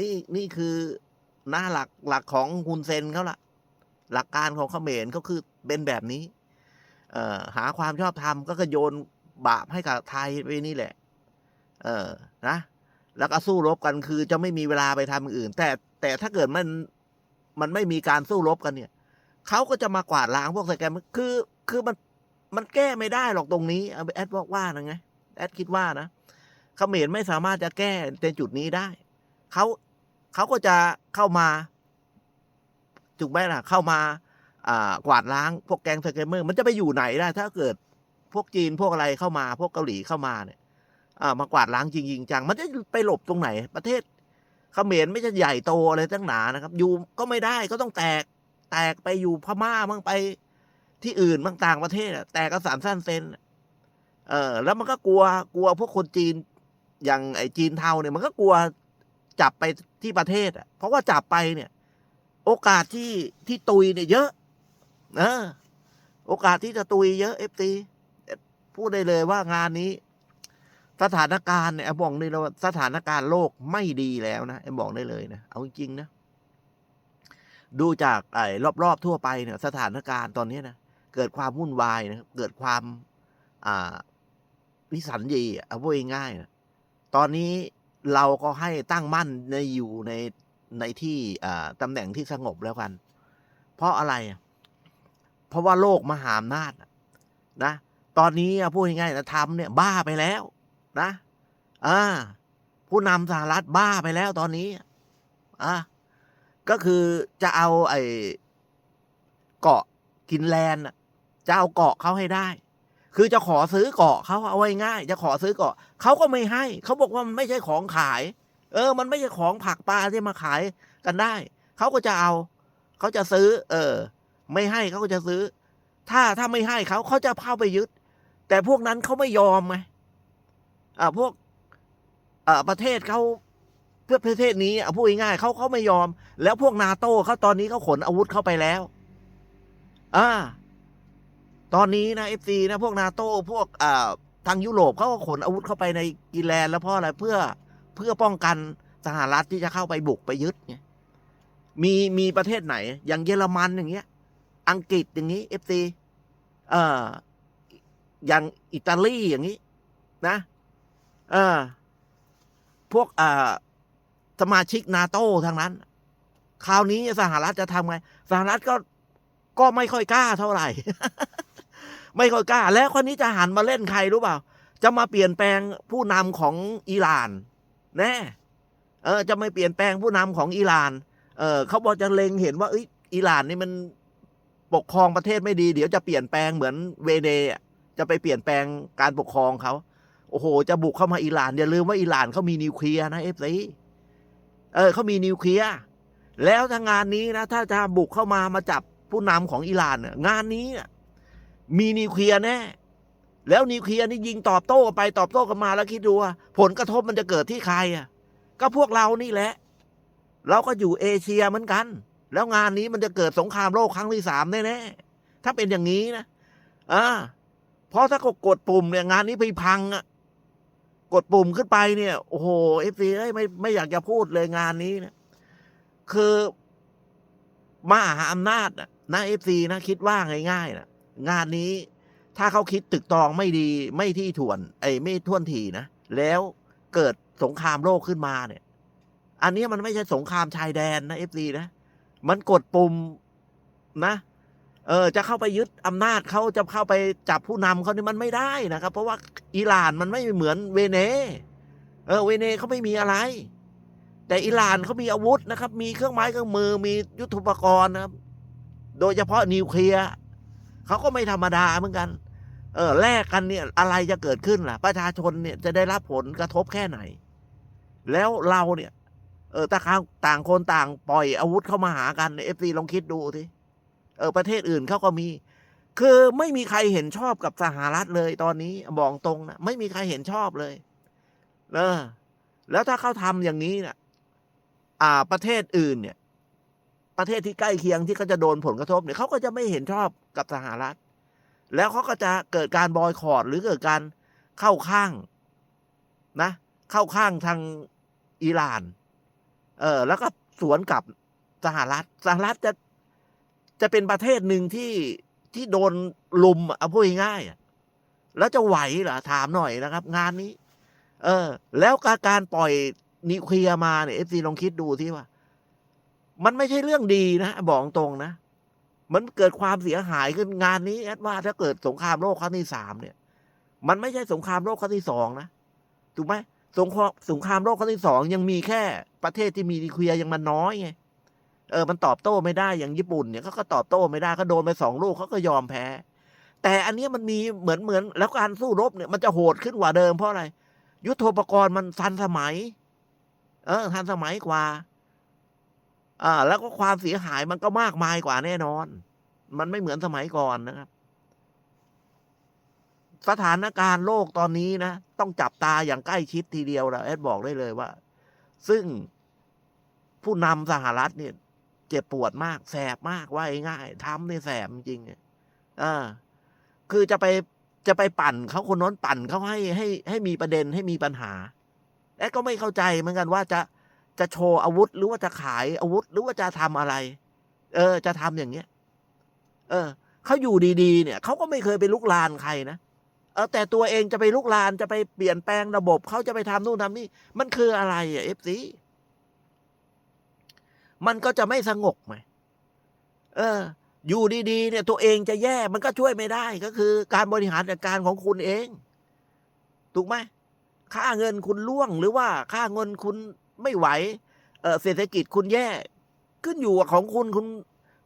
นี่นี่คือหน้าหลักหลักของฮุนเซนเขาละหลักการของเขมรก็คือเป็นแบบนี้ เอ่อหาความชอบธรรมก็ก็โยนบาปให้กับไทยไปนี่แหละ เออนะแล้วก็สู้รบกันคือจะไม่มีเวลาไปทำอย่างอื่น แต่แต่ถ้าเกิดมันมันไม่มีการสู้รบกันเนี่ยเขาก็จะมากวาดล้างพวกสแกมคือคือมันมันแก้ไม่ได้หรอกตรงนี้แอดบอกว่านะไงแอดคิดว่านะ เขมรไม่สามารถจะแก้ในจุดนี้ได้เขาเขาก็จะเข้ามาถูกไหมล่ะ เข้ามาอ่ากวาดล้างพวกแก๊งสแกมเมอร์ มันจะไปอยู่ไหนได้ ถ้าเกิดพวกจีนพวกอะไรเข้ามา พวกเกาหลีเข้ามาเนี่ยอ่ามากวาดล้างจริงๆจังมันจะไปหลบตรงไหน ประเทศเขมรไม่ใช่ใหญ่โตอะไรตั้งหนานะครับ อยู่ก็ไม่ได้ก็ต้องแตก แตกไปอยู่พม่ามั่งไปที่อื่นบางต่างประเทศแตกกระสานสั้นเซนเออแล้วมันก็กลัวกลัวพวกคนจีน อย่างไอ้จีนเทาเนี่ยมันก็กลัวจับไปที่ประเทศอะ เพราะว่าจับไปเนี่ย โอกาสที่ที่ตุยเนี่ยเยอะเออโอกาสที่จะตุยเยอะเอฟซีพูดได้เลยว่างานนี้ สถานการณ์เนี่ยบอกเลยว่าสถานการณ์โลกไม่ดีแล้วนะแอมบอกได้เลยนะเอาจริงๆนะ ดูจากไอ้รอบๆทั่วไปเนี่ย สถานการณ์ตอนนี้นะเกิดความวุ่นวายนะเกิดความ อ่า วิสัญญีอะเอาพูดง่ายๆนะ ตอนนี้เราก็ให้ตั้งมั่นในอยู่ในในที่ตำแหน่งที่สงบแล้วกัน เพราะอะไร เพราะว่าโลกมหาอำนาจนะ ตอนนี้พูดง่ายๆนะทำเนี่ยบ้าไปแล้วนะอ่าผู้นำสหรัฐบ้าไปแล้วตอนนี้อะก็คือจะเอาไอ้เกาะกินแลนด์อะจะเอาเกาะเขาให้ได้ คือจะขอซื้อเกาะเขาเอาไว้ง่าย จะขอซื้อเกาะเขาก็ไม่ให้เขาบอกว่ามันไม่ใช่ของขาย เออ มันไม่ใช่ของผักปลาที่มาขายกันได้เขาก็จะเอาเขาจะซื้อ เออ ไม่ให้เขาก็จะซื้อ ถ้าถ้าไม่ให้เขาเขาจะเข้าไปยึด แต่พวกนั้นเขาไม่ยอมไงอ่าพวกอ่าประเทศเขาเพื่อประเทศนี้อะพูดง่ายๆเขาเขาไม่ยอม แล้วพวกนาโต้เขาตอนนี้เขาขนอาวุธเข้าไปแล้ว อ่า ตอนนี้นะเอฟซีนะพวกนาโต้พวกอ่าทางยุโรปเขาก็ขนอาวุธเข้าไปในกินแลนแล้วเพราะอะไรเพื่อเพื่อป้องกันสหรัฐที่จะเข้าไปบุกไปยึดไงมีมีประเทศไหน อย่างเยอรมันอย่างเงี้ย อังกฤษอย่างนี้เอฟซีเอ่ออย่างอิตาลีอย่างนี้ นะ เออพวกอ่าสมาชิกนาโต้ทางนั้น คราวนี้สหรัฐจะทำไง สหรัฐก็ก็ไม่ค่อยกล้าเท่าไหร่ ไม่ค่อยกล้า แล้วคนนี้จะหันมาเล่นใครรู้เปล่า จะมาเปลี่ยนแปลงผู้นำของอิหร่าน แน่เออจะไม่เปลี่ยนแปลงผู้นำของอิหร่าน เออเขาบอกจะเล็งเห็นว่าอิหร่านนี่มันปกครองประเทศไม่ดี เดี๋ยวจะเปลี่ยนแปลงเหมือนเวเนจะไปเปลี่ยนแปลงการปกครองเขาโอ้โห จะบุกเข้ามาอิหร่านอย่าลืมว่าอิหร่านเขามีนิวเคลียร์นะเอฟซีเออเขามีนิวเคลียร์แล้วถ้างงานนี้นะ ถ้าจะบุกเข้ามามาจับผู้นำของอิหร่านงานนี้ มีนิวเคลียร์แน่ แล้วนิวเคลียร์นี่ยิงตอบโต้กันไปตอบโต้กันมาแล้วคิดดูว่าผลกระทบมันจะเกิดที่ใครอะ ก็พวกเรานี่แหละ เราก็อยู่เอเชียเหมือนกัน แล้วงานนี้มันจะเกิดสงครามโลกครั้งที่สามแน่ๆถ้าเป็นอย่างนี้นะอ่าเพราะถ้ากดกดปุ่มเนี่ยงานนี้ไปพังอะกดปุ่มขึ้นไปเนี่ย โอ้โหเอฟซีไม่ไม่อยากจะพูดเลยงานนี้นะคือมาหาอำนาจนะนะเอฟซีนะคิดว่าง่ายๆนะ งานนี้ถ้าเขาคิดตึกตองไม่ดีไม่ที่ถ่วนไอ้ไม่ท่วนทีนะ แล้วเกิดสงครามโลกขึ้นมาเนี่ย อันนี้มันไม่ใช่สงครามชายแดนนะเอฟซีนะ มันกดปุ่มนะ เออ จะเข้าไปยึดอำนาจเขาจะเข้าไปจับผู้นำเขานี่มันไม่ได้นะครับ เพราะว่าอิหร่านมันไม่เหมือนเวเนเออ เวเนเขาไม่มีอะไร แต่อิหร่านเขามีอาวุธนะครับ มีเครื่องไม้เครื่องมือมียุทธปกรณ์นะครับ โดยเฉพาะนิวเคลียร์ เขาก็ไม่ธรรมดาเหมือนกัน เออแลกกันเนี่ยอะไรจะเกิดขึ้นล่ะ ประชาชนเนี่ยจะได้รับผลกระทบแค่ไหน แล้วเราเนี่ย เออต่างต่างคนต่างปล่อยอาวุธเข้ามาหากันเอฟซีลองคิดดูทีเออประเทศอื่นเขาก็มี คือไม่มีใครเห็นชอบกับสหรัฐเลยตอนนี้บอกตรงนะไม่มีใครเห็นชอบเลยเออแล้วถ้าเขาทำอย่างนี้นี่ยอ่าประเทศอื่นเนี่ย ประเทศที่ใกล้เคียงที่เขาจะโดนผลกระทบเนี่ยเขาก็จะไม่เห็นชอบกับสหรัฐ แล้วเขาก็จะเกิดการบอยคอรดหรือเกิดการเข้าข้างนะ เข้าข้างทางอิหร่าน เออแล้วก็สวนกับสหรัฐสหรัฐจะจะเป็นประเทศหนึ่งที่ที่โดนลุมเอาพูดง่ายๆอะแล้วจะไหวเหรอถามหน่อยนะครับ งานนี้ เออ แล้วการการปล่อยนิวเคลียร์มาเนี่ยเอฟซีลองคิดดูที่ว่า มันไม่ใช่เรื่องดีนะ บอกตรงนะ มันเกิดความเสียหายขึ้นงานนี้แอดว่าถ้าเกิดสงครามโลกครั้งที่สามเนี่ย มันไม่ใช่สงครามโลกครั้งที่สองนะถูกไหมสงครามสงครามโลกครั้งที่สองยังมีแค่ประเทศที่มีนิวเคลียร์ยังมันน้อยไงเออมันตอบโต้ไม่ได้อย่างญี่ปุ่นเนี่ยเขาก็ตอบโต้ไม่ได้เขาโดนไปสองลูกเขาก็ยอมแพ้ แต่อันนี้มันมีเหมือนเหมือนแล้วการสู้รบเนี่ยมันจะโหดขึ้นกว่าเดิมเพราะอะไร ยุทโธปกรณ์มันทันสมัย เออทันสมัยกว่า อ่า แล้วก็ความเสียหายมันก็มากมายกว่าแน่นอน มันไม่เหมือนสมัยก่อนนะครับ สถานการณ์โลกตอนนี้นะ ต้องจับตาอย่างใกล้ชิดทีเดียวแล้วแอดบอกได้เลยว่า ซึ่งผู้นำสหรัฐเนี่ย เจ็บปวดมาก แสบมากว่าง่ายทำเนี่ยแสบจริงอ่าคือจะไปจะไปปั่นเขาคนน้นปั่นเขาให้ให้ให้มีประเด็นให้มีปัญหา และก็ไม่เข้าใจเหมือนกันว่าจะ จะโชว์อาวุธหรือว่าจะขายอาวุธหรือว่าจะทำอะไร เออ จะทำอย่างเงี้ย เออเขาอยู่ดีๆ เนี่ยเขาก็ไม่เคยไปลุกลานใครนะเออแต่ตัวเองจะไปลุกลานจะไปเปลี่ยนแปลงระบบเขาจะไปทำนู่นทำนี่ มันคืออะไรอะเอฟซีมันก็จะไม่สงบไหมเออ อยู่ดีๆ เนี่ย ตัวเองจะแย่มันก็ช่วยไม่ได้ก็คือ การบริหารจัดการของคุณเอง ถูกไหมค่าเงินคุณล่วงหรือว่าค่าเงินคุณ ไม่ไหวเศรษฐกิจคุณแย่ ขึ้นอยู่กับของคุณคุณ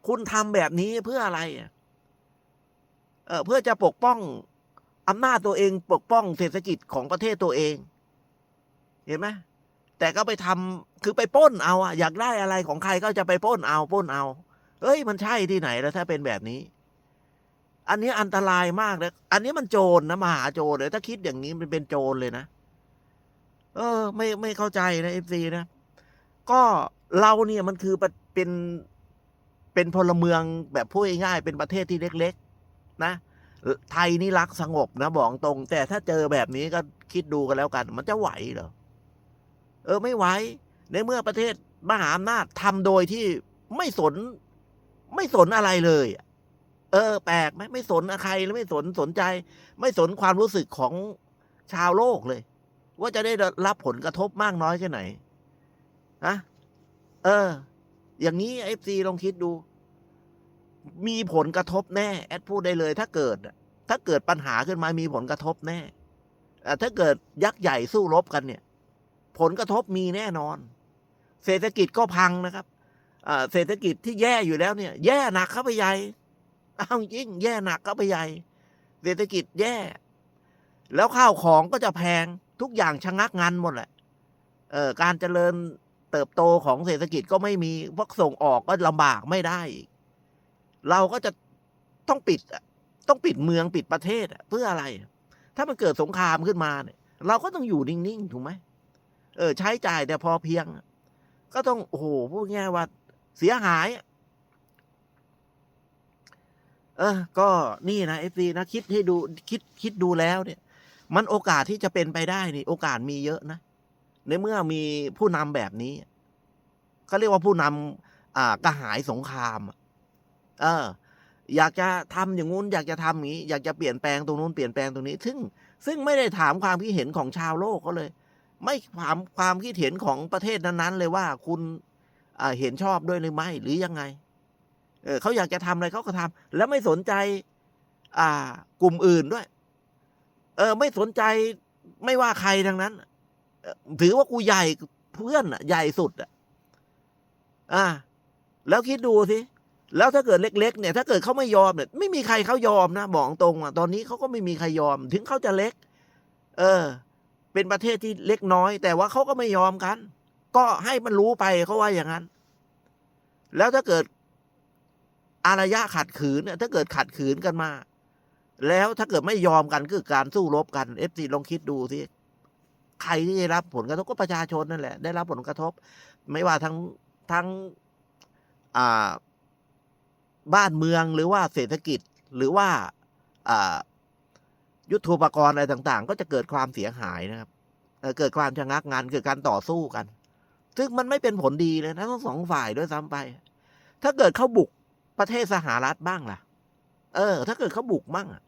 คุณทำแบบนี้เพื่ออะไรเเพื่อจะปกป้องอำนาจตัวเองปกป้องเศรษฐกิจของประเทศตัวเอง เห็นไหมแต่ก็ไปทำคือไปป้นเอาอะอยากได้อะไรของใครก็จะไปป้นเอาป้นเอา เอ้ย มันใช่ที่ไหนแล้วถ้าเป็นแบบนี้ อันนี้อันตรายมากเลยอันนี้มันโจรนะมหาโจรเลยถ้าคิดอย่างนี้มันเป็นโจรเลยนะ เออ ไม่ไม่เข้าใจนะเอฟซีนะ ก็เราเนี่ยมันคือเป็นเป็นพลเมืองแบบพูดง่ายๆเป็นประเทศที่เล็ก ๆ นะไทยนี่รักสงบนะบอกตรง แต่ถ้าเจอแบบนี้ก็คิดดูกันแล้วกัน มันจะไหวเหรอเออไม่ไหวในเมื่อประเทศมหาอำนาจทำโดยที่ไม่สน ไม่สนอะไรเลยเออ แปลกไหมไม่สนใครแล้วไม่สนสนใจ ไม่สนความรู้สึกของชาวโลกเลย ว่าจะได้รับผลกระทบมากน้อยแค่ไหนนะเออ อย่างนี้เอฟซีลองคิดดู มีผลกระทบแน่ แอดพูดได้เลย ถ้าเกิด ถ้าเกิดปัญหาขึ้นมามีผลกระทบแน่ถ้าเกิดยักษ์ใหญ่สู้รบกันเนี่ย ผลกระทบมีแน่นอน เศรษฐกิจก็พังนะครับเศรษฐกิจที่แย่อยู่แล้วเนี่ย แย่หนักเข้าไปใหญ่เอาจริงแย่หนักเข้าไปใหญ่ เศรษฐกิจแย่ แล้วข้าวของก็จะแพง ทุกอย่างชะงักงันหมดแหละเออการเจริญเติบโตของเศรษฐกิจก็ไม่มีพวกส่งออกก็ลำบากไม่ได้ เราก็จะต้องปิดต้องปิดเมืองปิดประเทศเพื่ออะไร ถ้ามันเกิดสงครามขึ้นมาเนี่ย เราก็ต้องอยู่นิ่งๆถูกไหมเออ ใช้จ่ายแต่พอเพียง ก็ต้องโอ้โหพูดง่ายว่าเสียหาย เออ ก็นี่นะเอฟซีนะ คิดให้ดูคิดคิดดูแล้วเนี่ย มันโอกาสที่จะเป็นไปได้นี่ โอกาสมีเยอะนะ ในเมื่อมีผู้นำแบบนี้เขาเรียกว่าผู้นำอ่ากระหายสงคราม เออ อยากจะทำอย่างงู้น อยากจะทำอย่างนี้ อยากจะเปลี่ยนแปลงตรงนู้นเปลี่ยนแปลงตรงนี้ ซึ่ง ซึ่งไม่ได้ถามความคิดเห็นของชาวโลกเขาเลย ไม่ถามความคิดเห็นของประเทศนั้นๆ เลยว่าคุณเห็นชอบด้วยหรือไม่หรือยังไง เออเขาอยากจะทำอะไรเขาก็ทำแล้วไม่สนใจ อ่ากลุ่มอื่นด้วย เออ ไม่สนใจไม่ว่าใครทั้งนั้นถือว่ากูใหญ่เพื่อนอะใหญ่สุดอะอ่า แล้วคิดดูสิแล้วถ้าเกิดเล็ก ๆ เนี่ย ถ้าเกิดเขาไม่ยอมเนี่ยไม่มีใครเขายอมนะบอกตรงอะตอนนี้เขาก็ไม่มีใครยอม ถึงเขาจะเล็ก เออ เป็นประเทศที่เล็กน้อย แต่ว่าเขาก็ไม่ยอมกัน ก็ให้มันรู้ไปเขาว่าอย่างนั้น แล้วถ้าเกิดอารยะขัดขืนเนี่ยถ้าเกิดขัดขืนกันมา แล้วถ้าเกิดไม่ยอมกันคือการสู้รบกันเอฟซีลองคิดดูสิใครที่ได้รับผลกระทบก็ประชาชนนั่นแหละ ได้รับผลกระทบ ไม่ว่าทั้งทั้งอ่าบ้านเมืองหรือว่าเศรษฐกิจหรือว่าอ่ายุทโธปกรณ์อะไรต่าง ๆ ก็จะเกิดความเสียหายนะครับเกิดความชะงักงานเกิดการต่อสู้กัน ซึ่งมันไม่เป็นผลดีเลยนะทั้งสองฝ่ายด้วยซ้ำไป ถ้าเกิดเขาบุกประเทศสหรัฐบ้างล่ะ เออ ถ้าเกิดเขาบุกบ้างอะ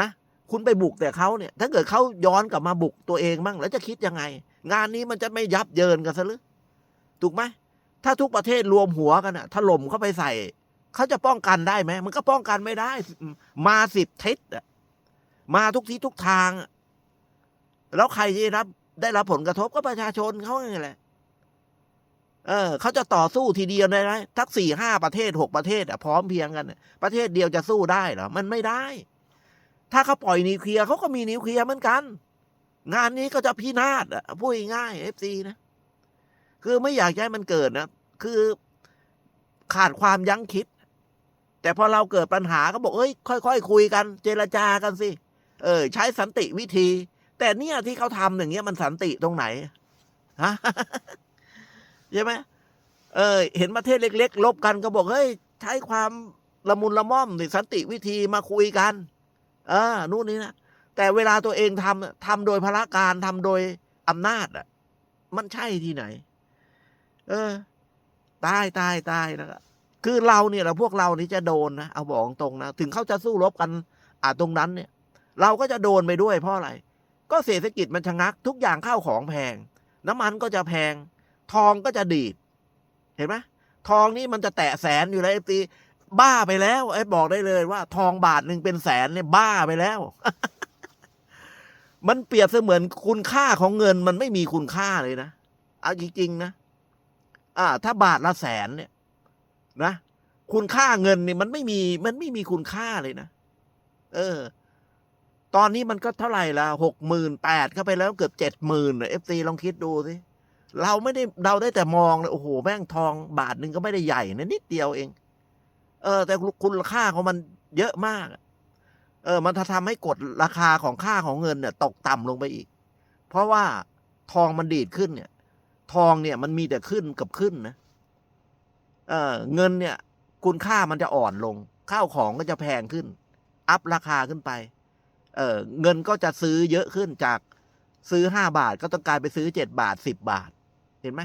นะคุณไปบุกแต่เขาเนี่ย ถ้าเกิดเขาย้อนกลับมาบุกตัวเองบ้างแล้วจะคิดยังไง งานนี้มันจะไม่ยับเยินกันซะหรือถูกไหมถ้าทุกประเทศรวมหัวกันอะถล่มเข้าไปใส่เขาจะป้องกันได้ไหมมันก็ป้องกันไม่ได้ มาสิบทิศอะมาทุกทิศทุกทาง แล้วใครที่รับ ได้รับผลกระทบก็ประชาชนเขาไงแหละเออเขาจะต่อสู้ทีเดียวได้ไหมทักสี่ห้าประเทศหกประเทศอะพร้อมเพียงกัน ประเทศเดียวจะสู้ได้เหรอมันไม่ได้ ถ้าเขาปล่อยนิวเคลียร์เขาก็มีนิวเคลียร์เหมือนกัน งานนี้ก็จะพินาศอะพูดง่ายเอฟซีนะ คือไม่อยากให้มันเกิดนะ คือขาดความยั้งคิด แต่พอเราเกิดปัญหาก็บอกเอ้ยค่อยๆคคุยกัน เจรจากันสิเออ ใช้สันติวิธี แต่เนี่ยที่เขาทำอย่างเงี้ยมันสันติตรงไหนฮะใช่ไหมเออ เห็นประเทศเล็ก ๆ ลบกันก็บอกเฮ้ยใช้ความละมุนละม่อมสิสันติวิธีมาคุยกัน เออนู่นนี่นะแต่เวลาตัวเองทำทำโดยพละการทำโดยอำนาจอะ มันใช่ที่ไหน เออ ตายตายตายนะครับคือเราเนี่ยเราพวกเรานี่จะโดนนะเอาบอกตรงนะถึงเขาจะสู้รบกัน อ่าตรงนั้นเนี่ย เราก็จะโดนไปด้วยเพราะอะไร ก็เศรษฐกิจมันชะงัก ทุกอย่างข้าวของแพง น้ำมันก็จะแพง ทองก็จะดีด เห็นไหมทองนี่มันจะแตะแสนอยู่แล้วไอ้ตี บ้าไปแล้วไอ้บอกได้เลยว่า ทองบาทหนึ่งเป็นแสนเนี่ยบ้าไปแล้ว มันเปรียบเสมือนคุณค่าของเงินมันไม่มีคุณค่าเลยนะเอาจริงๆนะอ่า ถ้าบาทละแสนเนี่ย นะคุณค่าเงินเนี่ยมันไม่มี มันไม่มีคุณค่าเลยนะ เออ ตอนนี้มันก็เท่าไหร่ละหกหมื่นแปดเข้าไปแล้วเกือบเจ็ดหมื่นเอฟซีลองคิดดูสิเราไม่ได้เราได้แต่มองเลยโอ้โหแม่งทองบาทหนึ่งก็ไม่ได้ใหญ่นะนิดเดียวเอง เออ แต่คุณค่าของมันเยอะมาก เออ มันจะทำให้กดราคาของค่าของเงินเนี่ย ตกต่ำลงไปอีก เพราะว่าทองมันดีดขึ้นเนี่ย ทองเนี่ยมันมีแต่ขึ้นกับขึ้นนะ เออ เงินเนี่ย คุณค่ามันจะอ่อนลง ข้าวของก็จะแพงขึ้น อัพราคาขึ้นไป เออ เงินก็จะซื้อเยอะขึ้นจากซื้อห้าบาทก็ต้องกลายไปซื้อเจ็ดบาทสิบบาท เห็นไหม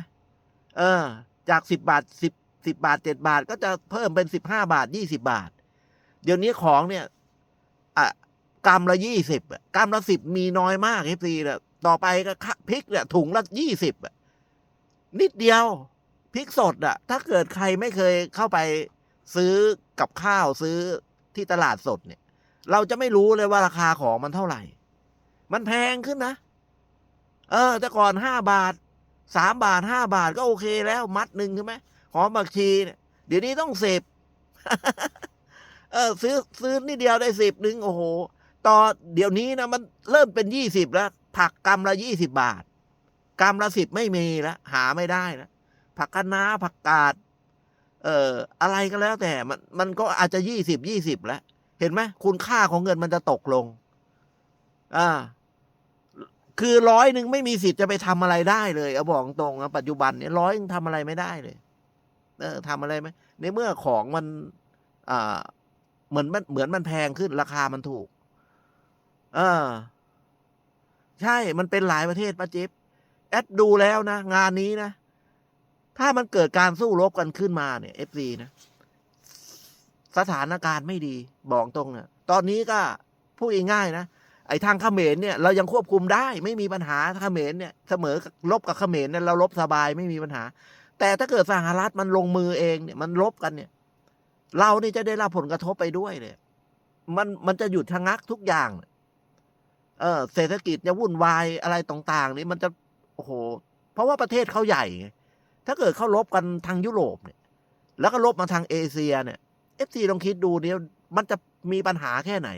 เออ จากสิบบาทสิบ สิบบาทเจ็ดบาท ก็จะเพิ่มเป็นสิบห้าบาทยี่สิบาท เดี๋ยวนี้ของเนี่ยอะกรัมละยี่สิบกรัมละสิบมีน้อยมากเอฟซีเนี่ยต่อไปก็พริกเนี่ยถุงละยี่สิบนิดเดียวพริกสดอะ ถ้าเกิดใครไม่เคยเข้าไปซื้อกับข้าวซื้อที่ตลาดสดเนี่ย เราจะไม่รู้เลยว่าราคาของมันเท่าไหร่ มันแพงขึ้นนะ เออ แต่ก่อนห้าบาทสามบาทห้าบาทก็โอเคแล้วมัดหนึ่งใช่ไหม หอมบักชีเนี่ยเดี๋ยวนี้ต้องสิบเออซื้อซื้อนี่เดียวได้สิบหนึ่งโอ้โหต่อเดี๋ยวนี้นะมันเริ่มเป็นยี่สิบแล้ว ผักกำละยี่สิบาทกำละสิบไม่มีแล้วหาไม่ได้แล้วผักคะน้าผักกาดเอ่ออะไรก็แล้วแต่มันมันก็อาจจะยี่สิบยี่สิบแล้วเห็นไหมคุณค่าของเงินมันจะตกลง อ่า คือร้อยหนึ่งไม่มีสิทธิ์จะไปทำอะไรได้เลยเอาบอกตรงนะปัจจุบันเนี่ยร้อยนึงทำอะไรไม่ได้เลย เออทำอะไรไหมในเมื่อของมันอ่าเหมือนมันเหมือนมันแพงขึ้นราคามันถูก เออ ใช่มันเป็นหลายประเทศป้าจิ๊บแอดดูแล้วนะ งานนี้นะ ถ้ามันเกิดการสู้รบกันขึ้นมาเนี่ยเอฟซีนะ สถานการณ์ไม่ดี บอกตรงเนะตอนนี้ก็พูดง่ายๆนะไอ้ทางเขมรเนี่ยเรายังควบคุมได้ ไม่มีปัญหาเขมรเนี่ย เสมอลบกับเขมรเนี่ยเราลบสบายไม่มีปัญหา แต่ถ้าเกิดสหรัฐมันลงมือเองเนี่ยมันลบกันเนี่ย เรานี่จะได้รับผลกระทบไปด้วยเลยมันมันจะหยุดชะงักทุกอย่าง เออเศรษฐกิจจะวุ่นวายอะไรต่างๆนี่มันจะโอ้โห เพราะว่าประเทศเขาใหญ่ถ้าเกิดเขาลบกันทางยุโรปเนี่ย แล้วก็ลบมาทางเอเชียเนี่ยเอฟซีลองคิดดูเนี่ยมันจะมีปัญหาแค่ไหน